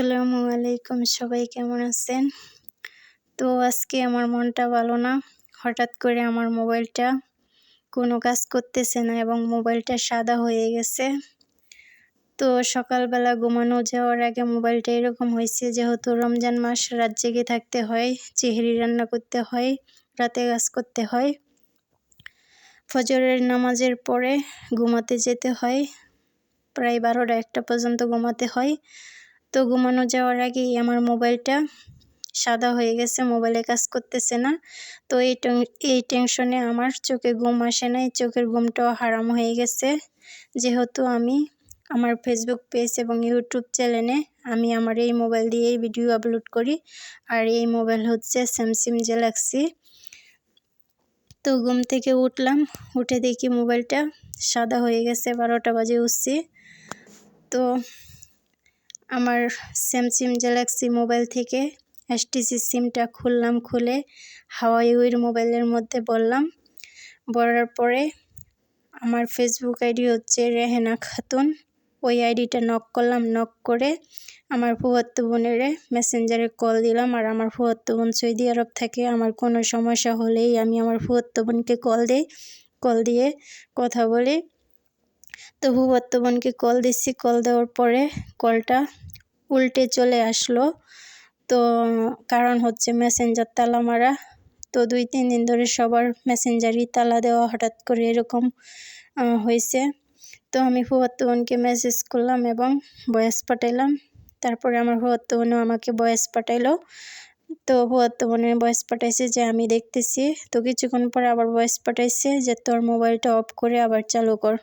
আসসালামু আলাইকুম, সবাই কেমন আছেন? তো আজকে আমার মনটা ভালো না। হঠাৎ করে আমার মোবাইলটা কোনো কাজ করতেছে না এবং মোবাইলটা সাদা হয়ে গেছে। তো সকালবেলা ঘুমানো যাওয়ার আগে মোবাইলটা এরকম হয়েছে, যেহেতু রমজান মাস, রাত জেগে থাকতে হয়, চেহারি রান্না করতে হয়, রাতে কাজ করতে হয়। ফজরের নামাজের পরে ঘুমাতে যেতে হয়, প্রায় বারোটা একটা পর্যন্ত ঘুমাতে হয়। তো ঘুমানো যাওয়ার আগেই আমার মোবাইলটা সাদা হয়ে গেছে, মোবাইলে কাজ করতেছে না। তো এই এই টেনশনে আমার চোখে ঘুম আসে না এই চোখের ঘুমটাও হারাম হয়ে গেছে। যেহেতু আমি আমার ফেসবুক পেজ এবং ইউটিউব চ্যানেলে আমি আমার এই মোবাইল দিয়েই ভিডিও আপলোড করি, আর এই মোবাইল হচ্ছে স্যামসাং গ্যালাক্সি তো ঘুম থেকে উঠলাম, উঠে দেখি মোবাইলটা সাদা হয়ে গেছে, বারোটা বাজে উঠছি। তো আমার স্যামসাং গ্যালাক্সি মোবাইল থেকে এসটিসি সিমটা খুললাম, খুলে হাওয়াইউর মোবাইলের মধ্যে বললাম। বলার পরে আমার ফেসবুক আইডি হচ্ছে রেহেনা খাতুন। ওই আইডিটা নক করলাম নক করে আমার ফুয়াত্তো বোনের মেসেঞ্জারে কল দিলাম। আর আমার ফুয়াত্তো বোন সৌদি আরব থেকে, আমার কোনো সমস্যা হলেই আমি আমার ফুয়াত্তো বোনকে কল দিই। কল দিয়ে কথা বলি। তো ফুয়াত্তো বোনকে কল দিচ্ছি, কল দেওয়ার পরে কলটা উল্টে চলে আসলো। তো কারণ হচ্ছে মেসেঞ্জার তালা মারা। তো দুই, তিন দিন ধরে সবার মেসেঞ্জারই তালা দেওয়া হঠাৎ করে এরকম হয়েছে। তো আমি ফুয়াত্তো বোনকে মেসেজ করলাম এবং বয়স পাঠাইলাম। তারপরে আমার ফুয়াত্তো বোনও আমাকে বয়স পাঠাইলো। তো ফুয়াত্তো বোনের বয়স পাঠাইছে যে আমি দেখতেছি। তো কিছুক্ষণ পরে আবার বয়স পাঠাইছে যে তোর মোবাইলটা অফ করে আবার চালু কর।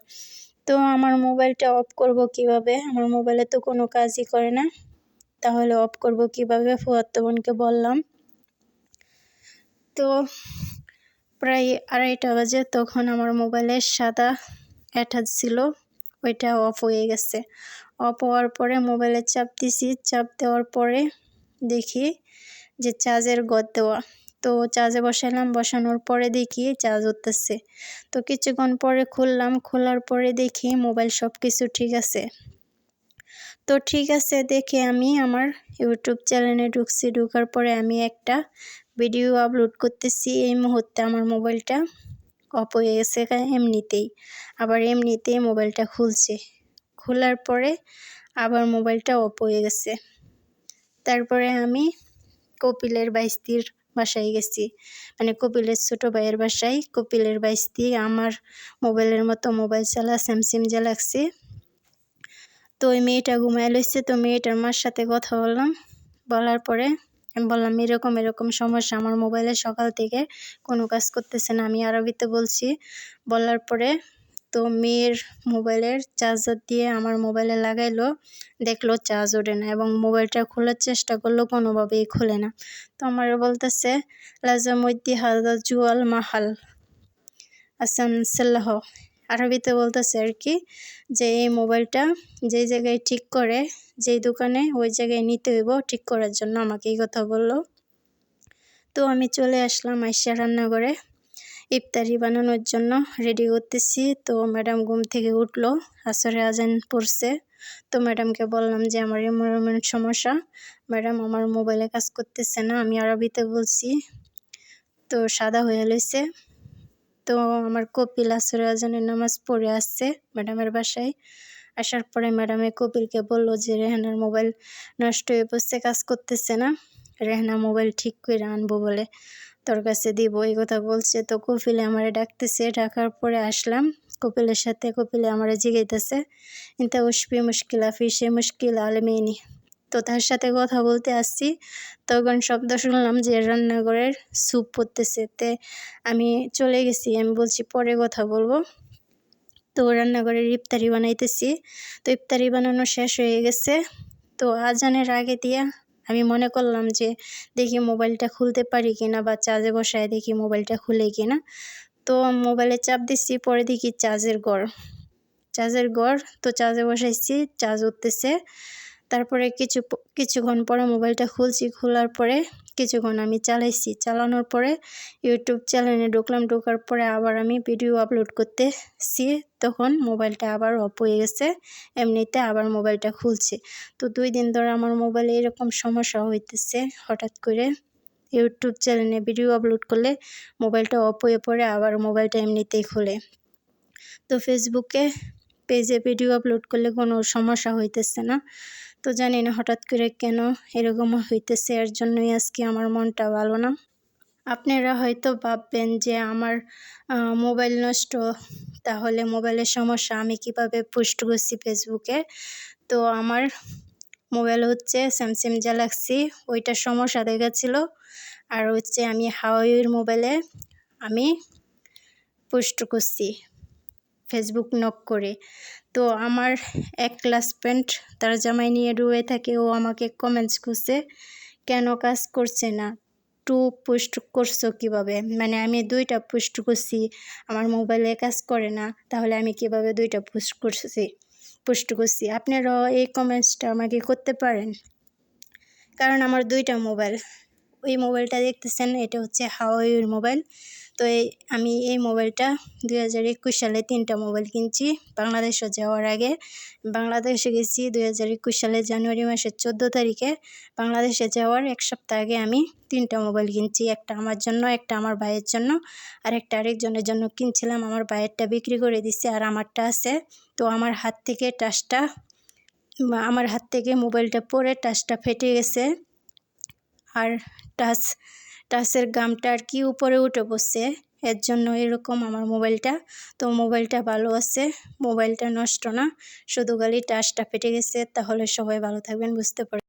তো আমার মোবাইলটা অফ করব কীভাবে? আমার মোবাইলে তো কোনো কাজই করে না। তাহলে অফ করব কীভাবে? ফুয়াত্তো বোনকে বললাম। তো প্রায় আড়াইটা বাজে, তখন আমার মোবাইলে সাদা অ্যাটাচ ছিল। ওইটা অফ হয়ে গেছে। অফ হওয়ার পরে মোবাইলে চাপ দিছি। চাপ দেওয়ার পরে দেখি যে চার্জের গদ দেওয়া। তো চার্জে বসালাম বসানোর পরে দেখি চার্জ উঠতেছে। তো কিছুক্ষণ পরে খুললাম, খোলার পরে দেখি মোবাইল সব কিছু ঠিক আছে। তো ঠিক আছে দেখে আমি আমার ইউটিউব চ্যানেলে ঢুকছি, ঢুকার পরে আমি একটা ভিডিও আপলোড করতেছি। এই মুহূর্তে আমার মোবাইলটা অপ হয়ে গেছে এমনিতেই। আবার এমনিতেই মোবাইলটা খুলছে। খোলার পরে আবার মোবাইলটা অপ হয়ে গেছে। তারপরে আমি কপিলের বাইস্তির বাসায় গেছি। মানে কপিলের ছোট ভাইয়ের বাসায়। কপিলের বাইস দিয়ে আমার মোবাইলের মতো মোবাইল চালা স্যামসাং গ্যালাক্সি তো ওই মেয়েটা ঘুমায় লইছে। তো মেয়েটার মার সাথে কথা বললাম। বলার পরে আমি বললাম, এরকম এরকম সমস্যা। আমার মোবাইলে সকাল থেকে কোনো কাজ করতেছে না। আমি আরবিতে বলছি। বলার পরে তো মেয়ের মোবাইলের চার্জার দিয়ে আমার মোবাইলে লাগাইলো, দেখল চার্জ ওঠে না এবং মোবাইলটা খোলার চেষ্টা করল, কোনোভাবেই খোলে না। তো আমার বলতেছে লাজামদ্দি হাজা জুয়াল মাহাল। আসাম সাল্লাহ। আরবিতে বলতেছে আর কি, যে এই মোবাইলটা যেই জায়গায় ঠিক করে, যেই দোকানে ওই জায়গায় নিতে হইব, ঠিক করার জন্য আমাকে এই কথা বলল। তো আমি চলে আসলাম আইসা রান্নাঘরে। ইফতারি বানানোর জন্য রেডি করতেছি। তো ম্যাডাম ঘুম থেকে উঠল, আসরে আজান পড়ছে। তো ম্যাডামকে বললাম যে, আমার এমন সমস্যা। ম্যাডাম আমার মোবাইলে কাজ করতেছে না, আমি আরবিতে বলছি। তো সাদা হয়ে লইছে। তো আমার কপিল আসরে আজানের নামাজ পড়ে আসছে ম্যাডামের বাসায়। আসার পরে ম্যাডামে কপিলকে বলল যে, রেহানার মোবাইল নষ্ট হয়ে পড়ছে, কাজ করতেছে না। রেহানা মোবাইল ঠিক করে আনব বলে। তোর কাছে দিব, এই কথা বলছে। তো কপিলে আমারে ডাকতেছে, ডাকার পরে আসলাম। কপিলের সাথে কপিলে আমারে জিগাইতেছে। ইন্তা উসপি মুশকিল আফি, সে মুশকিল আলমেনি। তো তার সাথে কথা বলতে আসছি। তখন শব্দ শুনলাম যে রান্নাঘরের স্যুপ পড়তেছে। তে আমি চলে গেছি, আমি বলছি, পরে কথা বলব। তো রান্নাঘরের ইফতারি বানাইতেছি। তো ইফতারি বানানো শেষ হয়ে গেছে। তো আজানের আগে দিয়া আমি মনে করলাম যে দেখি মোবাইলটা খুলতে পারি কিনা বা চার্জে বসায় দেখি মোবাইলটা খুলে কিনা। তো মোবাইলে চাপ দিচ্ছি, পরে দেখি চার্জের গড়। চার্জের গড়, তো চার্জে বসাইছি, চার্জ উঠতেছে। তারপরে কিছু কিছুক্ষণ পরে মোবাইলটা খুলছি, খোলার পরে কিছুক্ষণ আমি চালাইছি। চালানোর পরে ইউটিউব চ্যানেলে ঢুকলাম। ঢোকার পরে আবার আমি ভিডিও আপলোড করতেছি। তখন মোবাইলটা আবার অফ হয়ে গেছে। এমনিতে আবার মোবাইলটা খুলছে। তো দুই দিন ধরে আমার মোবাইলে এরকম সমস্যা হইতেছে। হঠাৎ করে ইউটিউব চ্যানেলে ভিডিও আপলোড করলে মোবাইলটা অফ হয়ে পড়ে, আবার মোবাইলটা এমনিতেই খুলে। তো ফেসবুকে পেজে ভিডিও আপলোড করলে কোনো সমস্যা হইতেছে না। তো জানি না হঠাৎ করে কেন এরকম হইতেছে, এর জন্যই আজকে আমার মনটা ভালো না। আপনারা হয়তো ভাববেন যে আমার মোবাইল নষ্ট, তাহলে মোবাইলের সমস্যা আমি কীভাবে পোস্ট করছি ফেসবুকে? তো আমার মোবাইল হচ্ছে স্যামসাং গ্যালাক্সি ওইটার সমস্যা দেখাচ্ছিল। আর হচ্ছে আমি হাওয়াইয়ের মোবাইলে আমি পোস্ট করছি, ফেসবুক নক করে। তো আমার এক ক্লাস ফ্রেন্ড তার জামাই নিয়ে ডুবে থাকে, ও আমাকে কমেন্টস করছে কেন কাজ করছে না? টু পোস্ট করছ কীভাবে? মানে আমি দুইটা পোস্ট করছি, আমার মোবাইলে কাজ করে না, তাহলে আমি কীভাবে দুইটা পোস্ট করছি পোস্ট করছি? আপনারাও এই কমেন্টসটা আমাকে করতে পারেন? কারণ আমার দুইটা মোবাইল ওই মোবাইলটা দেখতেছেন, এটা হচ্ছে হাওয়াইয়ের মোবাইল। তো এই, আমি এই মোবাইলটা দুই হাজার একুশ সালে তিনটা মোবাইল কিনছি বাংলাদেশে যাওয়ার আগে। বাংলাদেশে গেছি দুই হাজার একুশ সালে জানুয়ারি মাসের চোদ্দ তারিখে। বাংলাদেশে যাওয়ার এক সপ্তাহ আগে আমি তিনটা মোবাইল কিনছি, একটা আমার জন্য, একটা আমার ভাইয়ের জন্য। আর একটা আরেকজনের জন্য কিনছিলাম, আমার ভাইয়েরটা বিক্রি করে দিচ্ছে আর আমারটা আছে। তো আমার হাত থেকে টাচটা, আমার হাত থেকে মোবাইলটা পরে টাচটা ফেটে গেছে। আর টাচ, টাচের গামটা আর কি উপরে উঠে বসছে। এর জন্য এরকম আমার মোবাইলটা। তো মোবাইলটা ভালো আছে, মোবাইলটা নষ্ট না। শুধু খালি টাচটা ফেটে গেছে, তাহলে সবাই ভালো থাকবেন, বুঝতে পার